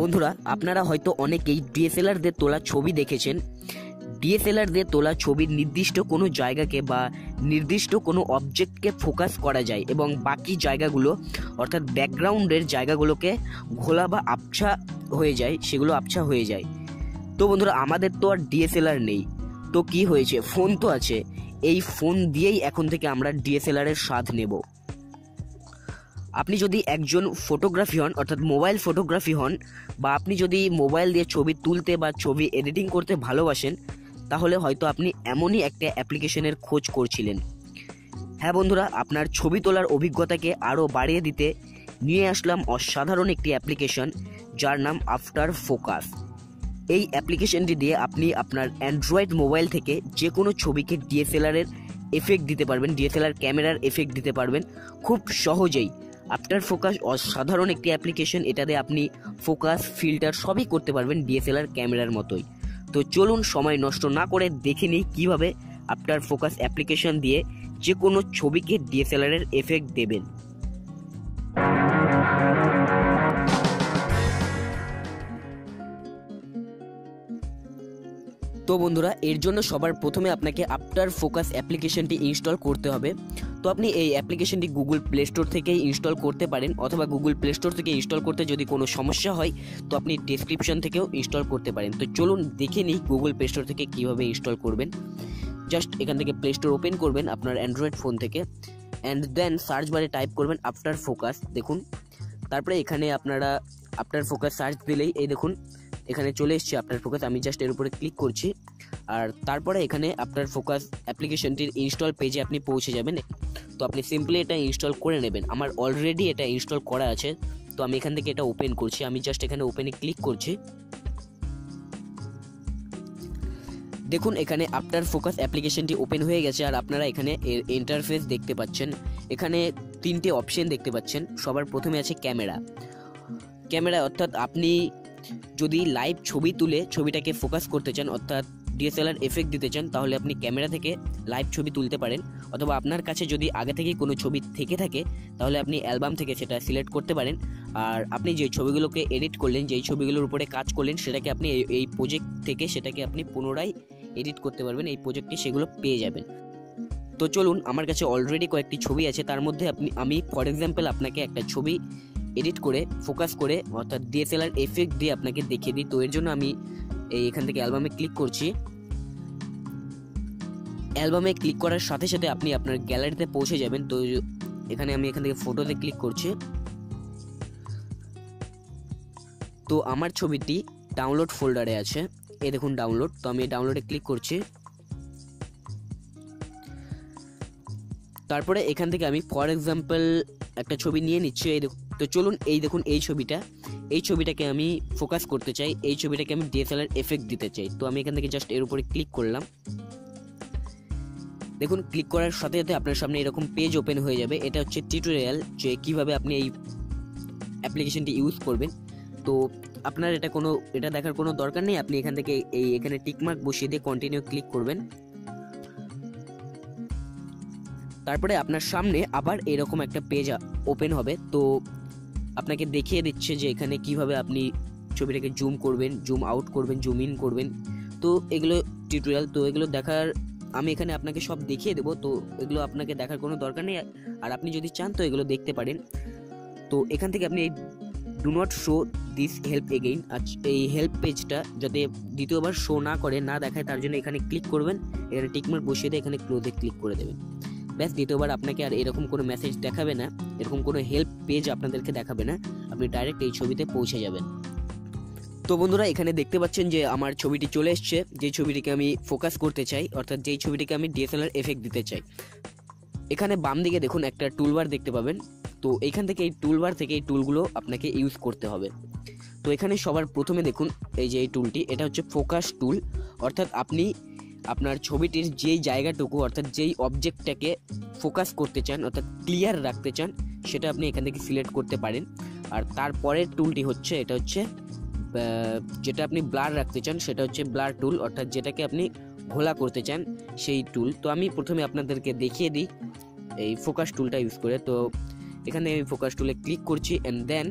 বন্ধুরা, আপনারা হয়তো অনেকেই ডিএসএলআর দিয়ে তোলা ছবি দেখেছেন। ডিএসএলআর দিয়ে তোলা ছবির নির্দিষ্ট কোনো জায়গাকে বা নির্দিষ্ট কোনো অবজেক্টকে ফোকাস করা যায় এবং বাকি জায়গাগুলো, অর্থাৎ ব্যাকগ্রাউন্ডের জায়গাগুলোকে ঘোলা বা আবছা হয়ে যায়, সেগুলো আবছা হয়ে যায়। তো বন্ধুরা, আমাদের তো আর ডিএসএলআর নেই। তো কি হয়েছে? ফোন তো আছে। এই ফোন দিয়েই এখন থেকে আমরা ডিএসএলআর এর স্বাদ নেব। আপনি যদি একজন ফটোগ্রাফি হন, অর্থাৎ মোবাইল ফটোগ্রাফি হন, বা আপনি যদি মোবাইল দিয়ে ছবি তুলতে বা ছবি এডিটিং করতে ভালোবাসেন, তাহলে হয়তো আপনি এমনই একটা অ্যাপ্লিকেশনের খোঁজ করছিলেন। হ্যাঁ বন্ধুরা, আপনার ছবি তোলার অভিজ্ঞতাকে আরও বাড়িয়ে দিতে নিয়ে আসলাম অসাধারণ একটি অ্যাপ্লিকেশন যার নাম আফটার ফোকাস এই অ্যাপ্লিকেশনটি দিয়ে আপনি আপনার অ্যান্ড্রয়েড মোবাইল থেকে যে কোনো ছবিকে ডিএসএলআরের এফেক্ট দিতে পারবেন ডিএসএলআর ক্যামেরার এফেক্ট দিতে পারবেন। খুব সহজেই আফটার ফোকাস অসাধারণ একটি অ্যাপ্লিকেশন এটাতে আপনি ফোকাস ফিল্টার সবই করতে পারবেন ডিএসএলআর ক্যামেরার মতোই। তো চলুন সময় নষ্ট না করে দেখে নিই কীভাবে আফটার ফোকাস অ্যাপ্লিকেশন দিয়ে যে কোনো ছবিকে ডিএসএলআরের এফেক্ট দেবেন। তো বন্ধুরা, এর জন্য সবার প্রথমে আপনাকে আফটার ফোকাস অ্যাপ্লিকেশনটি ইনস্টল করতে হবে। তো আপনি এই অ্যাপ্লিকেশনটি গুগল প্লে স্টোর থেকেই ইনস্টল করতে পারেন, অথবা গুগল প্লে স্টোর থেকে ইনস্টল করতে যদি কোনো সমস্যা হয়, তো আপনি ডেসক্রিপশন থেকেও ইনস্টল করতে পারেন। তো চলুন দেখে নিই গুগল প্লে স্টোর থেকে কীভাবে ইনস্টল করবেন। জাস্ট এখান থেকে প্লে স্টোর ওপেন করবেন আপনার অ্যান্ড্রয়েড ফোন থেকে অ্যান্ড দেন সার্চ বারে টাইপ করবেন আফটার ফোকাস দেখুন। তারপরে এখানে আপনারা আফটার ফোকাস সার্চ দিলেই, এই দেখুন এখানে চলে এসছে আপনার ফোকাস আমি জাস্ট এর উপরে ক্লিক করছি। আর তারপরে এখানে আপনার ফোকাস অ্যাপ্লিকেশনটির ইনস্টল পেজে আপনি পৌঁছে যাবেন। তো আপনি সিম্পলি এটা ইনস্টল করে নেবেন। আমার অলরেডি এটা ইনস্টল করা আছে। তো আমি এখান থেকে এটা ওপেন করছি। আমি জাস্ট এখানে ওপেনে ক্লিক করছি। দেখুন, এখানে আফটার ফোকাস অ্যাপ্লিকেশনটি ওপেন হয়ে গেছে আর আপনারা এখানে এর ইন্টারফেস দেখতে পাচ্ছেন। এখানে তিনটে অপশন দেখতে পাচ্ছেন। সবার প্রথমে আছে ক্যামেরা। ক্যামেরা অর্থাৎ আপনি যদি লাইভ ছবি তুলে ছবিটাকে ফোকাস করতে চান, অর্থাৎ ডিএসএলআর এফেক্ট দিতে চান, তাহলে আপনি ক্যামেরা থেকে লাইভ ছবি তুলতে পারেন। অথবা আপনার কাছে যদি আগে থেকেই কোনো ছবি থেকে থাকে, তাহলে আপনি অ্যালবাম থেকে সেটা সিলেক্ট করতে পারেন। আর আপনি যে ছবিগুলোকে এডিট করলেন, যেই ছবিগুলোর উপরে কাজ করলেন, সেটাকে আপনি এই- এই প্রজেক্ট থেকে সেটাকে আপনি পুনরায় এডিট করতে পারবেন। এই প্রজেক্টে সেগুলো পেয়ে যাবেন। তো চলুন, আমার কাছে অলরেডি কয়েকটি ছবি আছে। তার মধ্যে আপনি, আমি ফর এক্সাম্পল আপনাকে একটা ছবি এডিট করে ফোকাস করে, অর্থাৎ ডিএসএলআর এফেক্ট দিয়ে আপনাকে দেখিয়ে দিই। তো এর জন্য আমি এই এখান থেকে অ্যালবামে ক্লিক করছি। অ্যালবামে ক্লিক করার সাথে সাথে আপনি আপনার গ্যালারিতে পৌঁছে যাবেন। তো এখানে আমি এখান থেকে ফটোতে ক্লিক করছি। তো আমার ছবিটি ডাউনলোড ফোল্ডারে আছে। এই দেখুন ডাউনলোড তো আমি ডাউনলোডে ক্লিক করছি। তারপরে এখান থেকে আমি ফর এক্সাম্পল একটা ছবি নিয়ে নিচ্ছি। এই দেখুন। তো চলুন এই দেখুন এই ছবিটা। এই ছবিটাকে আমি ফোকাস করতে চাই। এই ছবিটাকে আমি ডিএসএলআর এফেক্ট দিতে চাই। তো আমি এখান থেকে জাস্ট এর উপরে ক্লিক করলাম। দেখুন ক্লিক করার সাথে সাথে আপনার সামনে এরকম পেজ ওপেন হয়ে যাবে। এটা হচ্ছে টিউটোরিয়াল যে কীভাবে আপনি এই অ্যাপ্লিকেশনটি ইউজ করবেন। তো আপনার এটা কোনো, এটা দেখার কোনো দরকার নেই। আপনি এখান থেকে এই, এখানে টিকমার্ক বসিয়ে দিয়ে কন্টিনিউ ক্লিক করবেন। তারপরে আপনার সামনে আবার এরকম একটা পেজ ওপেন হবে। তো আপনাকে দেখিয়ে দিচ্ছে যে এখানে কীভাবে আপনি ছবিটাকে জুম করবেন, জুম আউট করবেন, জুম ইন করবেন। তো এগুলো টিউটোরিয়াল তো এগুলো দেখার আমি এখানে আপনাকে সব দেখিয়ে দেবো। তো এগুলো আপনাকে দেখার কোনো দরকার নেই। আর আপনি যদি চান তো এগুলো দেখতে পারেন। তো এখান থেকে আপনি এই do not show this help again এই হেল্প পেজটা যাতে দ্বিতীয়বার শো না করে, না দেখায়, তার জন্য এখানে ক্লিক করবেন। এখানে টিকমার্ক বসিয়ে দিয়ে এখানে ক্লোজে ক্লিক করে দেবেন। ব্যাস, দ্বিতীয়বার আপনাকে আর এরকম কোনো মেসেজ দেখাবে না, এরকম কোনো হেল্প পেজ আপনাদেরকে দেখাবে না, আপনি ডাইরেক্ট এই ছবিতে পৌঁছে যাবেন। তো বন্ধুরা, এখানে দেখতে পাচ্ছেন যে আমার ছবিটি চলে এসছে, যে ছবিটিকে আমি ফোকাস করতে চাই, অর্থাৎ যেই ছবিটিকে আমি ডিএসএলআর এফেক্ট দিতে চাই। এখানে বাম দিকে দেখুন একটা টুলবার দেখতে পাবেন, তো এখান থেকে এই টুলবার থেকে এই টুলগুলো আপনাকে ইউজ করতে হবে। তো এখানে সবার প্রথমে দেখুন, এই যে এই টুলটি এটা হচ্ছে ফোকাস টুল অর্থাৎ আপনি আপনার ছবিটির যেই জায়গাটুকু, অর্থাৎ যেই অবজেক্টটাকে ফোকাস করতে চান, অর্থাৎ ক্লিয়ার রাখতে চান, সেটা আপনি এখান থেকে সিলেক্ট করতে পারেন। আর তারপরের টুলটি হচ্ছে, এটা হচ্ছে যেটা আপনি ব্লার রাখতে চান, সেটা হচ্ছে ব্লার টুল অর্থাৎ যেটাকে আপনি ঘোলা করতে চান, সেই টুল তো আমি প্রথমে আপনাদেরকে দেখিয়ে দিই, এই ফোকাস টুলটা ইউজ করে। তো এখানে আমি ফোকাস টুলে ক্লিক করছি অ্যান্ড দেন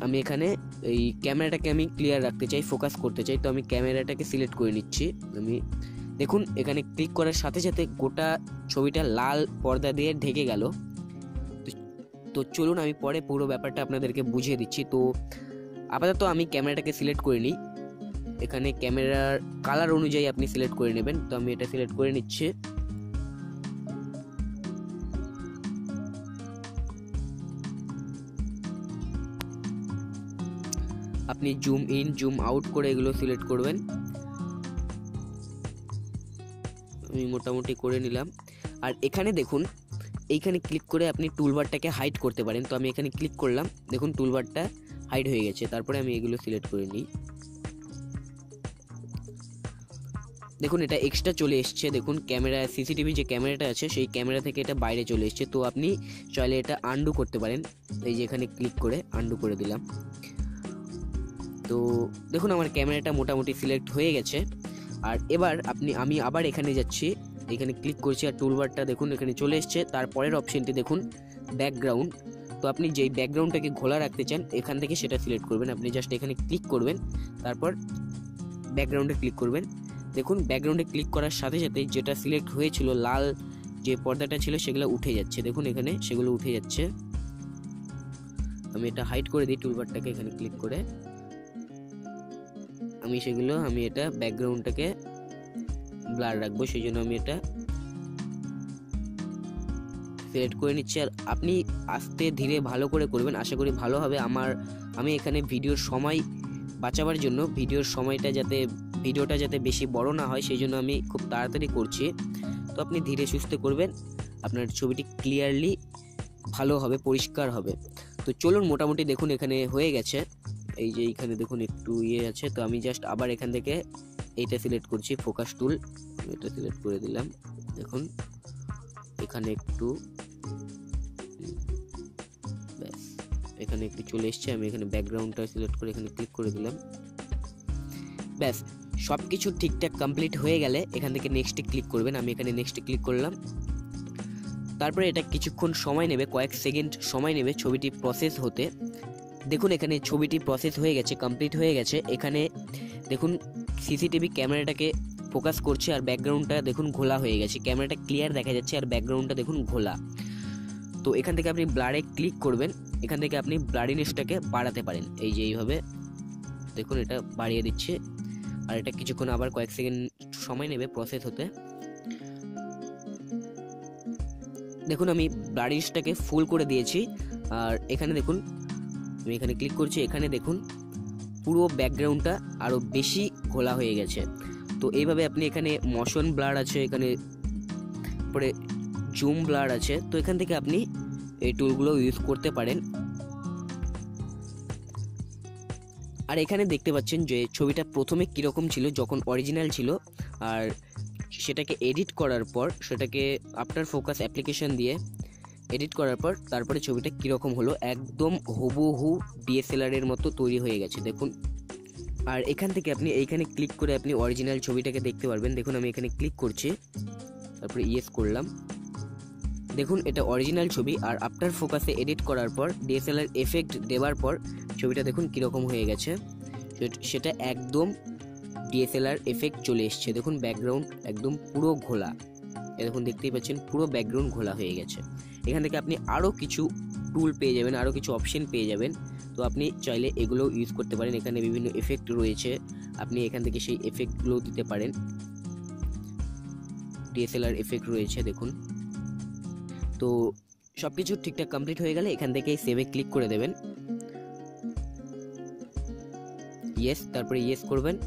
আমি এখানে এই ক্যামেরাটাকে আমি ক্লিয়ার রাখতে চাই ফোকাস করতে চাই, তো আমি ক্যামেরাটাকে সিলেক্ট করে নিচ্ছি। আমি, দেখুন, এখানে ক্লিক করার সাথে সাথে গোটা ছবিটা লাল পর্দা দিয়ে ঢেকে গেল। তো- চলুন, আমি পরে পুরো ব্যাপারটা আপনাদেরকে বুঝিয়ে দিচ্ছি। তো, আপাতত আমি ক্যামেরাটাকে সিলেক্ট করে নিই। এখানে ক্যামেরার কালার অনুযায়ী আপনি সিলেক্ট করে নেবেন। তো আমি এটা সিলেক্ট করে নিচ্ছি। আপনি জুম ইন জুম আউট করে এগুলো সিলেক্ট করবেন। আমি মোটামুটি করে নিলাম। আর এখানে দেখুন, এইখানে ক্লিক করে আপনি টুলবারটাকে হাইড করতে পারেন। তো আমি এখানে ক্লিক করলাম, দেখুন টুলবারটা হাইড হয়ে গেছে। তারপরে আমি এগুলো সিলেক্ট করে নিই। দেখুন, এটা এক্সট্রা চলে এসছে। দেখুন, ক্যামেরা সিসিটিভি যে ক্যামেরাটা আছে, সেই ক্যামেরা থেকে এটা বাইরে চলে এসছে। তো আপনি চাইলে এটা আন্ডু করতে পারেন। এই যে এখানে ক্লিক করে আন্ডু করে দিলাম। তো দেখুন আমার ক্যামেরাটা মোটামুটি সিলেক্ট হয়ে গেছে। আর এবার আপনি, আমি আবার এখানে যাচ্ছি। এখানে ক্লিক করছি আর টুলবারটা দেখুন, এখানে চলে এসছে। তারপরের অপশনটি দেখুন ব্যাকগ্রাউন্ড তো আপনি যেই ব্যাকগ্রাউন্ডটাকে ঘোলা রাখতে চান, এখান থেকে সেটা সিলেক্ট করবেন। আপনি জাস্ট এখানে ক্লিক করবেন, তারপর ব্যাকগ্রাউন্ডে ক্লিক করবেন। দেখুন ব্যাকগ্রাউন্ডে ক্লিক করার সাথে সাথে যেটা সিলেক্ট হয়েছিল লাল যে পর্দাটা ছিল, সেগুলো উঠে যাচ্ছে। দেখুন এখানে সেগুলো উঠে যাচ্ছে। আমি এটা হাইড করে দিই টুলবারটাকে এখানে ক্লিক করে। আমি সেগুলো, আমি এটা ব্যাকগ্রাউন্ডটাকে ব্লার রাখব সেই জন্য আমি এটা সিলেক্ট করে নিচ্ছি। আর আপনি আস্তে ধীরে ভালো করে করবেন, আশা করি ভালো হবে। আমার, আমি এখানে ভিডিওর সময় বাঁচাবার জন্য, ভিডিওর সময়টা যাতে, ভিডিওটা যাতে বেশি বড় না হয় সেই জন্য আমি খুব তাড়াতাড়ি করছি। তো আপনি ধীরে সুস্থে করবেন, আপনার ছবিটি ক্লিয়ারলি ভালো হবে, পরিষ্কার হবে। তো চলুন, মোটামুটি দেখুন, এখানে হয়ে গেছে। এই যে এইখানে দেখুন একটু ইয়ে আছে, তো আমি জাস্ট আবার এখান থেকে এইটা সিলেক্ট করছি ফোকাস টুল এটা সিলেক্ট করে দিলাম। দেখুন, এখানে একটু, ব্যাস, এখানে একটু চলে এসছে, আমি এখানে ব্যাকগ্রাউন্ডটা সিলেক্ট করে এখানে ক্লিক করে দিলাম। ব্যাস সব কিছু ঠিকঠাক কমপ্লিট হয়ে গেলে এখান থেকে নেক্সটে ক্লিক করবেন, আমি এখানে নেক্সটে ক্লিক করলাম। তারপরে এটা কিছুক্ষণ সময় নেবে, কয়েক সেকেন্ড সময় নেবে ছবিটি প্রসেস হতে। দেখুন, এখানে ছবিটি প্রসেস হয়ে গেছে কমপ্লিট হয়ে গেছে। এখানে দেখুন সিসিটিভি ক্যামেরাটাকে ফোকাস করছে আর ব্যাকগ্রাউন্ডটা দেখুন ঘোলা হয়ে গেছে। ক্যামেরাটা ক্লিয়ার দেখা যাচ্ছে আর ব্যাকগ্রাউন্ডটা দেখুন ঘোলা। তো এখান থেকে আপনি ব্লারে ক্লিক করবেন, এখান থেকে আপনি ব্লারিনেসটাকে বাড়াতে পারেন। এই যে এইভাবে দেখুন, এটা বাড়িয়ে দিচ্ছে। আর এটা কিছুক্ষণ আবার কয়েক সেকেন্ড সময় নেবে প্রসেস হতে। দেখুন, আমি ব্লারিনেসটাকে ফুল করে দিয়েছি। আর এখানে দেখুন আমি এখানে ক্লিক করছি, এখানে দেখুন পুরো ব্যাকগ্রাউন্ডটা আরও বেশি ঘোলা হয়ে গেছে। তো এইভাবে আপনি এখানে মশন ব্লার আছে, এখানে পরে জুম ব্লার আছে, তো এখান থেকে আপনি এই টুলগুলো ইউজ করতে পারেন। আর এখানে দেখতে পাচ্ছেন যে ছবিটা প্রথমে কীরকম ছিল, যখন অরিজিনাল ছিল, আর সেটাকে এডিট করার পর সেটাকে আফটার ফোকাস অ্যাপ্লিকেশন দিয়ে এডিট করার পর তারপরে ছবিটা কীরকম হলো, একদম হুবহু ডিএসএলআর এর মতো তৈরি হয়ে গেছে। দেখুন, আর এখান থেকে আপনি এইখানে ক্লিক করে আপনি অরিজিনাল ছবিটাকে দেখতে পারবেন। দেখুন, আমি এখানে ক্লিক করছি, তারপরে ইয়েস করলাম। দেখুন, এটা অরিজিনাল ছবি, আর আফটার ফোকাসে এডিট করার পর ডিএসএলআর এফেক্ট দেওয়ার পর ছবিটা দেখুন কীরকম হয়ে গেছে। সেট- একদম ডিএসএলআর এফেক্ট চলে এসছে। দেখুন ব্যাকগ্রাউন্ড একদম পুরো ঘোলা। দেখুন, দেখতেই পাচ্ছেন, পুরো ব্যাকগ্রাউন্ড ঘোলা হয়ে গেছে। এখান থেকে আপনি আরও কিছু টুল পেয়ে যাবেন আরও কিছু অপশন পেয়ে যাবেন। তো আপনি চাইলে এগুলো ইউজ করতে পারেন। এখানে বিভিন্ন এফেক্ট রয়েছে। আপনি এখান থেকে সেই এফেক্টগুলো দিতে পারেন। ডিএসএলআর এফেক্ট রয়েছে, দেখুন। তো সব কিছু ঠিকঠাক কমপ্লিট হয়ে গেলে এখান থেকে সেভে ক্লিক করে দেবেন। ইয়েস তারপরে ইয়েস করবেন।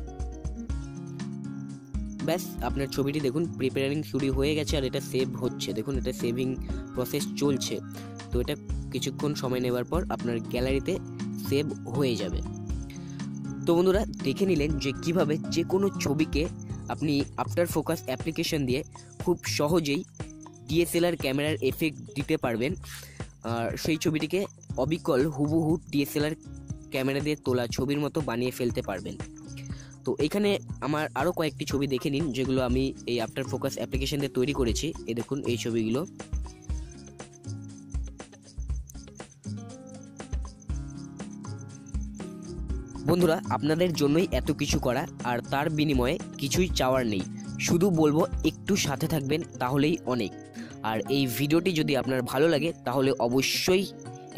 ব্যাস, আপনার ছবিটি দেখুন প্রিপেয়ারিং শুরু হয়ে গেছে আর এটা সেভ হচ্ছে। দেখুন, এটা সেভিং প্রসেস চলছে। তো এটা কিছুক্ষণ সময় নেওয়ার পর আপনার গ্যালারিতে সেভ হয়ে যাবে। তো বন্ধুরা, দেখে নিলেন যে কীভাবে যে কোনো ছবিকে আপনি আফটার ফোকাস অ্যাপ্লিকেশন দিয়ে খুব সহজেই ডিএসএলআর ক্যামেরার এফেক্ট দিতে পারবেন। আর সেই ছবিটিকে অবিকল হুবহু ডিএসএলআর ক্যামেরা দিয়ে তোলা, ছবির মতো বানিয়ে ফেলতে পারবেন। তো এখানে আমার আরও কয়েকটি ছবি দেখে নিন, যেগুলো আমি এই আফটার ফোকাস অ্যাপ্লিকেশন দিয়ে তৈরি করেছি। এই দেখুন এই ছবিগুলো। বন্ধুরা, আপনাদের জন্যই এত কিছু করা, আর তার বিনিময়ে কিছুই চাওয়ার নেই। শুধু বলব, একটু সাথে থাকবেন, তাহলেই অনেক। আর এই ভিডিওটি যদি আপনার ভালো লাগে, তাহলে অবশ্যই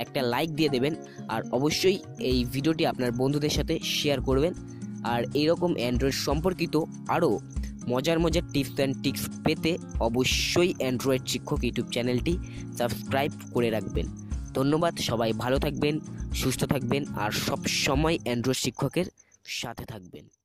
একটা লাইক দিয়ে দেবেন, আর অবশ্যই এই ভিডিওটি আপনার বন্ধুদের সাথে শেয়ার করবেন। আর এরকম অ্যান্ড্রয়েড সম্পর্কিত আরও মজার মজার টিপস অ্যান্ড টিক্স পেতে অবশ্যই অ্যান্ড্রয়েড শিক্ষক ইউটিউব চ্যানেলটি সাবস্ক্রাইব করে রাখবেন। ধন্যবাদ, সবাই ভালো থাকবেন, সুস্থ থাকবেন আর সব সময় অ্যান্ড্রয়েড শিক্ষকের সাথে থাকবেন।